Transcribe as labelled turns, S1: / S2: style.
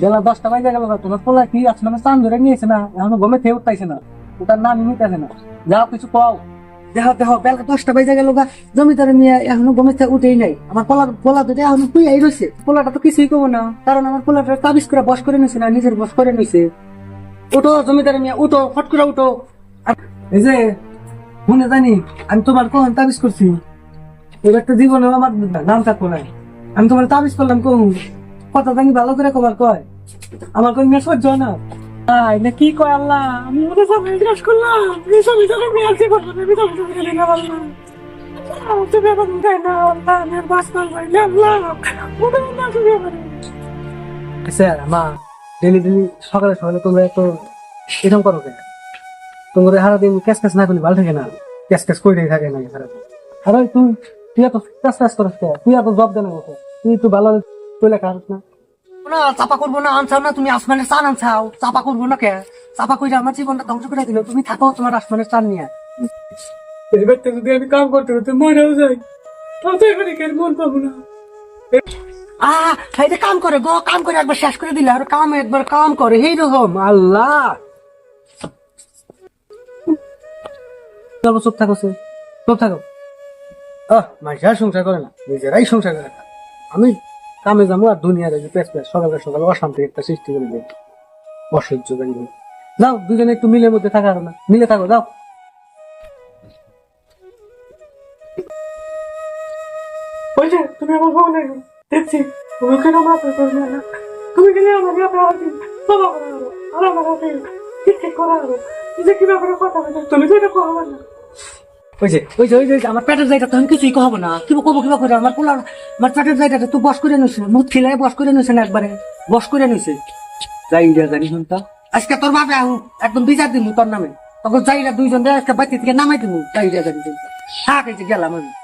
S1: বেলা দশটা বাজে গেল তোমার পোলা কি আছে? মানে চান ধরে নিয়েছে না, এখনও গমে থেকে উঠতেছে না। ওটার নাম নিতেছে না। যাও, কিছু পাও দেখো দেখো, বেলা দশটা বাজে গেল জমিদারে নিয়ে এখনও গমে থেকে উঠেই নাই। আমার পোলা পোলা দুটো এখনও কুই রয়েছে পোলাটা তো কিছুই কমো না, কারণ আমার পোলাটা তাবিজ করে বস করে নিছে না, নিজের বস করে নিছে। উঠো, জমিদারে নিয়ে, উঠো, ফট করে উঠো। এই যে শুনে জানি, আমি তোমার কখন তাবিজ করছি? এবার তো জীবনে আমার নাম থাকব না। আমি তোমার তাবিজ করলাম কোন কথা জানি ভালো করে কবার কয়। আমার কোন মেয়ে সহ্য হয় না। কি কয় আল্লাহ? আমি সামনে জিজ্ঞাসা করলাম। তো আমি আর তো বুঝতে পারি না আল্লাহ তুমি এখন দেয় না, আল্লাহ, আমি আর বাস করব না আল্লাহ। ওদের না তুমি আমার স্যার, মা, ডেলি ডেলি সকালে সকালে তোমরা এত এরকম করো কেন? তোমরা সারাদিন ক্যাশ ক্যাশ না করলে ভালো থাকে না। থাকে না তুই তুই এত কে তুই এত জব দেন তুই একটু ভালো কইলে খাস না? না চাপা করব না আনছাও না তুমি আসমানের চান আনছাও। চাপা করব না কে? চাপা কইরা আমার জীবনটা ধ্বংস করে দিল তুমি থাকো তোমার আসমানের চান নিয়ে। এবারতে যদি আমি কাম করতে করতে মরেও যাই তাও তো এখানে কেন মন পাবো না। আহ কাম করে গো কাম করে একবার শেষ করে দিলে আর কাম একবার কাম করে এই রকম আল্লাহ। চুপ থাকো চুপ। থাকো। আহ মাইশা সংসার করে না নিজেরাই সংসার করে না। আমি কামে যাব আর দুনিয়ার যে পেস পেস সকালে সকালে অশান্তি একটা সৃষ্টি করে দেয় অসহ্য করি যাও, দুজনে একটু মিলের মধ্যে থাকার না। মিলে থাকো, যাও।
S2: যে, তুমি আমার দেখছি। তুমি কেন মাথা করবে না? তুমি গেলে আমার আছে আমার ঠিক ঠিক করাবো যে কি ব্যাপারে কথা বলে তুমি তো এটা করাবো না।
S1: ওই তো না। কিবা কবো কিবা করে আমার পোলার আমার পেটের জায়গাটা তো বস করে নিছে মুখ খিলাই বস করে নিছে না একবারে, বস করে নিছে যাই ইন্ডিয়া জানি শুনতা আজকে তোর বাপে আহ, একদম বিচার দিমু তোর নামে। তখন যাই না দুইজন আজকে বাড়ি থেকে নামাই দিমু। যাই ইন্ডিয়া জানি গেলাম আমি।